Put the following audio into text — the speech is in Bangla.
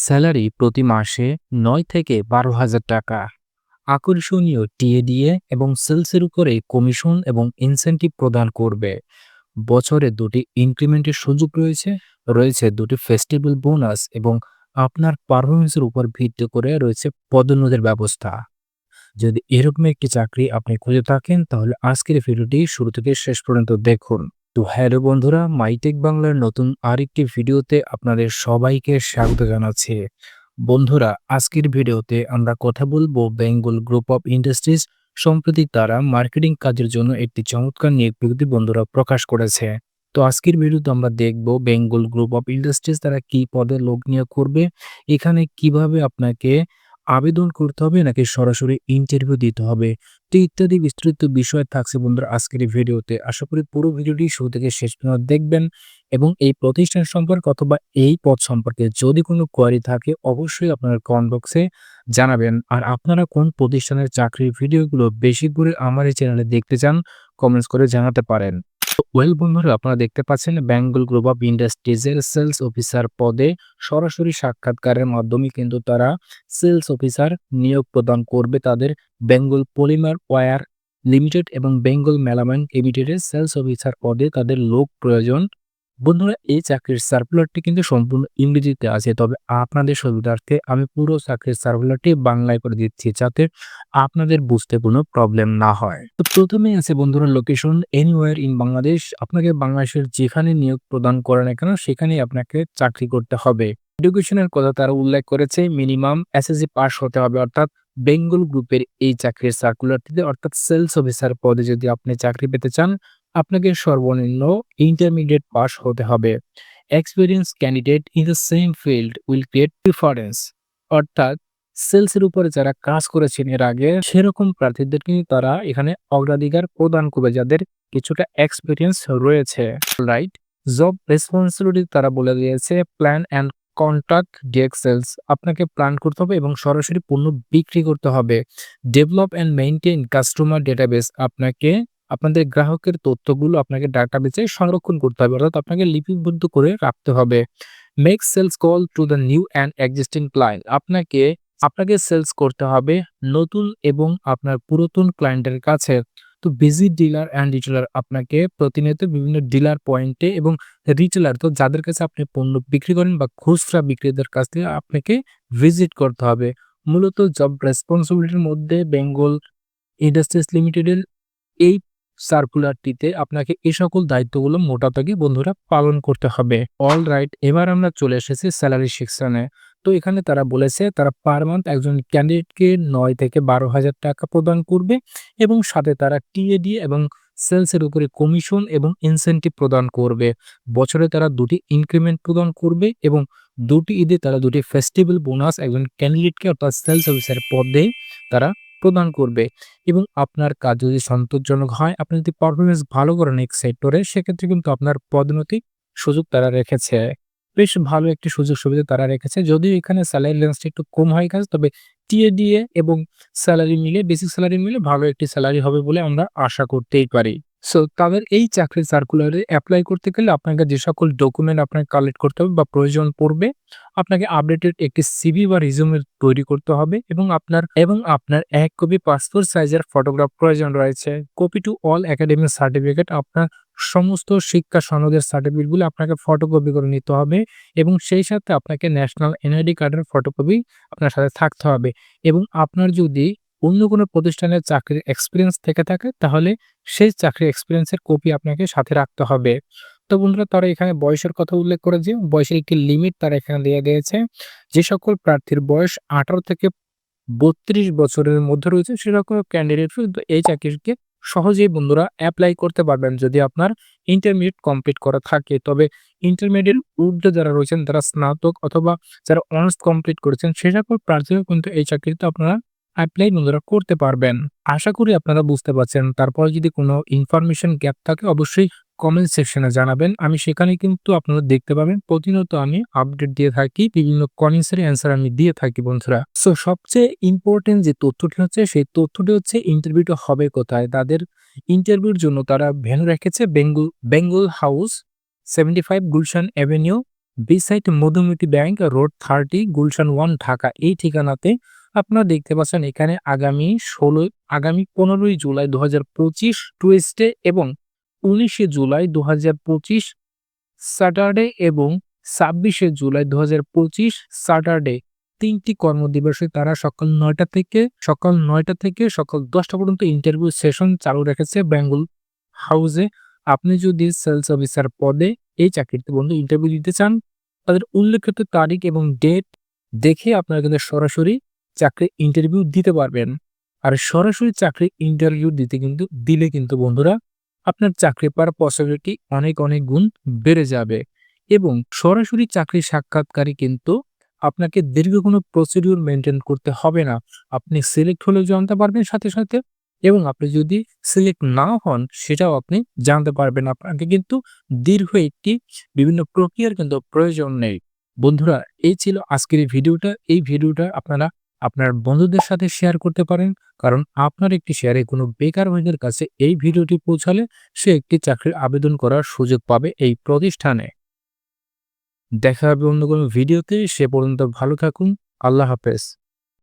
স্যালারি প্রতি মাসে নয় থেকে বারো হাজার টাকা। আকর্ষণীয় টিএডিএ এবং সেলসের উপরে কমিশন এবং ইনসেন্টিভ প্রদান করবে। বছরে দুটি ইনক্রিমেন্টের সুযোগ রয়েছে রয়েছে দুটি ফেস্টিভ্যাল বোনাস এবং আপনার পারফরমেন্সের উপর ভিত্তি করে রয়েছে পদোন্নতির ব্যবস্থা। যদি এরকম একটি চাকরি আপনি খুঁজে থাকেন, তাহলে আজকের ভিডিওটি শুরু থেকে শেষ পর্যন্ত দেখুন। তো হ্যালো বন্ধুরা, মাইটেক বাংলার নতুন আরেকটি ভিডিওতে আপনাদের সবাইকে স্বাগত জানাচ্ছি। বন্ধুরা, আজকের ভিডিওতে আমরা কথা বলব বেঙ্গল গ্রুপ অফ ইন্ডাস্ট্রিজ সম্প্রতি তারা মার্কেটিং কাজের জন্য একটি চমৎকার নিয়োগ বিজ্ঞপ্তি বন্ধুরা প্রকাশ করেছে। তো আজকের ভিডিওতে আমরা দেখব বেঙ্গল গ্রুপ অফ ইন্ডাস্ট্রিজ তারা কি পদে লোক নিয়োগ করবে, এখানে কীভাবে আপনাকে আবেদন করতে হবে নাকি সরাসরি ইন্টারভিউ দিতে হবে? তো ইত্যাদি বিস্তৃত বিষয় থাকছে বন্ধুরা আজকের এই ভিডিওতে। আশা করি পুরো ভিডিওটি শুরু থেকে শেষ পর্যন্ত দেখবেন এবং এই প্রতিষ্ঠান সম্পর্কে অথবা এই পদ সম্পর্কে যদি কোনো কোয়ারি থাকে, অবশ্যই আপনারা কমেন্ট বক্সে জানাবেন। আর আপনারা কোন প্রতিষ্ঠানের চাকরির ভিডিওগুলো বেশি করে আমার এই চ্যানেলে দেখতে চান কমেন্টস করে জানাতে পারেন। ওয়েল বন্ধুরা, আপনারা দেখতে পাচ্ছেন বেঙ্গল গ্রুপ অফ ইন্ডাস্ট্রিজের সেলস অফিসার পদে সরাসরি সাক্ষাৎকারের মাধ্যমে কিন্তু তারা সেলস অফিসার নিয়োগ প্রদান করবে তাদের বেঙ্গল পলিমার ওয়ার লিমিটেড এবং বেঙ্গল মেলামাইন লিমিটেডের সেলস অফিসার পদে তাদের লোক প্রয়োজন বন্ধুরা, এই চাকরির সার্কুলারটি কিন্তু সম্পূর্ণ ইংরেজিতে আছে। তবে আপনাদের সুবিধার্থে আমি পুরো চাকরির সার্কুলারটি বাংলায় করে দিচ্ছি যাতে আপনাদের বুঝতে কোনো প্রবলেম না হয়। তো প্রথমেই আছে বন্ধুরা লোকেশন এনিওয়ার ইন বাংলাদেশ আপনাকে বাংলাদেশের যেখানে নিয়োগ প্রদান করে না কেন, সেখানেই আপনাকে চাকরি করতে হবে। এডুকেশনের কথা তারা উল্লেখ করেছে মিনিমাম এসএসসি পাস হতে হবে। অর্থাৎ বেঙ্গল গ্রুপের এই চাকরির সার্কুলারটিতে অর্থাৎ সেলস অফিসার পদে যদি আপনি চাকরি পেতে চান আপনাকে সর্বনিম্ন ইন্টারমিডিয়েট পাস হতে হবে। Experience candidate in the same field will create preference অর্থাৎ সেলসের উপরে যারা কাজ করেছেন এর আগে, সেরকম প্রার্থীদের কিন্তু তারা এখানে অগ্রাধিকার প্রদান করবে যাদের কিছুটা এক্সপিরিয়েন্স রয়েছে। রাইট জব রেসপন্সিবিলিটি তারা বলে দিয়েছে প্ল্যান অ্যান্ড কন্ট্যাক্ট ডিএক্স সেলস আপনাকে প্ল্যান করতে হবে এবং সরাসরি পণ্য বিক্রি করতে হবে। Develop and maintain customer database আপনাকে আপনাদের গ্রাহকের তথ্যগুলো আপনাকে ডাটা ডাটাবেসে সংরক্ষণ করতে হবে। অর্থাৎ আপনাকে লিপিবদ্ধ করে রাখতে হবে। Make sales call to the new and existing client আপনাকে আপনাকে সেলস করতে হবে নতুন এবং আপনার পুরাতন ক্লায়েন্টের কাছে। তো বিজি ডিলার অ্যান্ড রিটেলার আপনাকে প্রতিনিয়ত বিভিন্ন ডিলার পয়েন্টে এবং রিটেলার তো যাদের কাছে আপনি পণ্য বিক্রি করেন বা খুচরা বিক্রেতার কাছ থেকে আপনাকে ভিজিট করতে হবে। মূলত জব রেসপন্সিবিলিটির মধ্যে বেঙ্গল ইন্ডাস্ট্রিজ লিমিটেডের এই সার্কুলারটিতে আপনাকে এই সকল দায়িত্বগুলো মোটা দাগে বন্ধুরা পালন করতে হবে। অল রাইট এবার আমরা চলে এসেছি স্যালারি সেকশনে তো এখানে তারা বলেছে, তারা পার মান্থ একজন ক্যান্ডিডেটকে নয় থেকে বারো হাজার টাকা প্রদান করবে এবং সাথে তারা টিএডি এবং সেলসের উপরে কমিশন এবং ইনসেন্টিভ প্রদান করবে। বছরে তারা দুটি ইনক্রিমেন্ট প্রদান করবে এবং দুটি ঈদে তারা দুটি ফেস্টিভ্যাল বোনাস একজন ক্যান্ডিডেটকে অর্থাৎ সেলস অফিসার পদে তারা প্রদান করবে এবং আপনার কাজ যদি সন্তোষজনক হয়, আপনি যদি পারফরমেন্স ভালো করেন এক সেক্টরে সেক্ষেত্রে কিন্তু আপনার পদোন্নতি সুযোগ তারা রেখেছে। বেশ ভালো একটি সুযোগ সুবিধা তারা রেখেছে। যদিও এখানে স্যালারি রেঞ্জটা একটু কম হয় গেছে তবে টিএডিএ এবং স্যালারি মিলে বেসিক স্যালারি মিলে ভালো একটি স্যালারি হবে বলে আমরা আশা করতেই পারি। সো তাদের এই চাকরির সার্কুলারে অ্যাপ্লাই করতে গেলে আপনাকে যে সকল ডকুমেন্ট আপনাকে কালেক্ট করতে হবে বা প্রয়োজন পড়বে, আপনাকে আপডেটেড একটি সিভি বা রিজিউমে তৈরি করতে হবে এবং আপনার এবং আপনার এক কপি পাসপোর্ট সাইজের ফটোগ্রাফ প্রয়োজন রয়েছে। Copy to all academic certificate আপনার সমস্ত শিক্ষা সনদের সার্টিফিকেটগুলো আপনাকে ফটোকপি করে নিতে হবে এবং সেই সাথে আপনাকে ন্যাশনাল এনআইডি কার্ডের ফটোকপি আপনার সাথে থাকতে হবে। এবং আপনার যদি অন্য কোনো প্রতিষ্ঠানের চাকরির এক্সপিরিয়েন্স থেকে থাকে, তাহলে সেই চাকরির এক্সপিরিয়েন্সের কপি আপনাকে সাথে রাখতে হবে। তো বন্ধুরা, তারা এখানে বয়সের কথা উল্লেখ করেছে, বয়সের একটি লিমিট তারা এখানে দিয়ে দিয়েছে। যে সকল প্রার্থীর বয়স আঠারো থেকে বত্রিশ বছরের মধ্যে রয়েছে সেরকম ক্যান্ডিডেট কিন্তু এই চাকরিকে সহজেই বন্ধুরা অ্যাপ্লাই করতে পারবেন যদি আপনার ইন্টারমিডিয়েট কমপ্লিট করা থাকে। তবে ইন্টারমিডিয়েট ঊর্ধ্বে যারা রয়েছেন তারা স্নাতক অথবা যারা অনার্স কমপ্লিট করেছেন, সে সকল প্রার্থীরা কিন্তু এই চাকরিতে আপনারা অ্যাপ্লাই বন্ধুরা করতে পারবেন। আশা করি আপনারা বুঝতে পারছেন। তারপর যদি কোনো ইনফরমেশন গ্যাপ থাকে, অবশ্যই কমেন্ট সেকশনে জানাবেন। আমি সেখানে কিন্তু আপনারা দেখতে পাবেন। প্রতিনিয়ত আমি আপডেট দিয়ে থাকি। বিভিন্ন কমেন্টসের অ্যান্সার আমি দিয়ে থাকি, বন্ধুরা। সো সবচেয়ে ইম্পর্টেন্ট যে তথ্যটি হচ্ছে, সেই তথ্যটি হচ্ছে ইন্টারভিউটা হবে কোথায়? তাদের ইন্টারভিউর জন্য তারা ভেন্যু রেখেছে Bengal Bengal house seventy five Gulshan avenue beside Madhumati bank road thirty Gulshan one Dhaka এই ঠিকানাতে আপনারা দেখতে পাচ্ছেন এখানে আগামী ষোলোই, আগামী পনেরোই জুলাই দু হাজার পঁচিশ টুয়েসডে এবং উনিশে জুলাই দু হাজার পঁচিশ স্যাটারডে এবং ছাব্বিশে জুলাই দু হাজার পঁচিশ স্যাটারডে। তিনটি কর্মদিবসে তারা সকাল নয়টা থেকে, সকাল নয়টা থেকে সকাল দশটা পর্যন্ত ইন্টারভিউ সেশন চালু রেখেছে বেঙ্গল হাউসে আপনি যদি সেলস অফিসার পদে এই চাকরিতে বন্ধু ইন্টারভিউ দিতে চান, তাদের উল্লেখিত তারিখ এবং ডেট দেখে আপনারা কিন্তু সরাসরি চাকরি ইন্টারভিউ দিতে পারবেন। আর সরাসরি চাকরি ইন্টারভিউ দিতে কিন্তু, দিলে কিন্তু বন্ধুরা, আপনার চাকরি পাওয়ার পসিবিলিটি অনেক অনেক গুণ বেড়ে যাবে। এবং সরাসরি চাকরি সাক্ষাৎকারী কিন্তু আপনাকে দীর্ঘ কোনো প্রসিডিউর মেনটেন করতে হবে না। আপনি সিলেক্ট হলেও জানতে পারবেন সাথে সাথে এবং আপনি যদি সিলেক্ট না হন, সেটাও আপনি জানতে পারবেন। আপনাকে কিন্তু দীর্ঘ একটি বিভিন্ন প্রক্রিয়ার কিন্তু প্রয়োজন নেই। বন্ধুরা, এই ছিল আজকের এই ভিডিওটা এই ভিডিওটা আপনারা আপনার বন্ধুদের সাথে শেয়ার করতে পারেন। কারণ আপনার একটি শেয়ারে কোনো বেকার ভাইদের কাছে এই ভিডিওটি পৌঁছালে সে একটি চাকরির আবেদন করার সুযোগ পাবে এই প্রতিষ্ঠানে। দেখা হবে অন্য কোনো ভিডিওতে। সে পর্যন্ত ভালো থাকুন। আল্লাহ হাফেজ।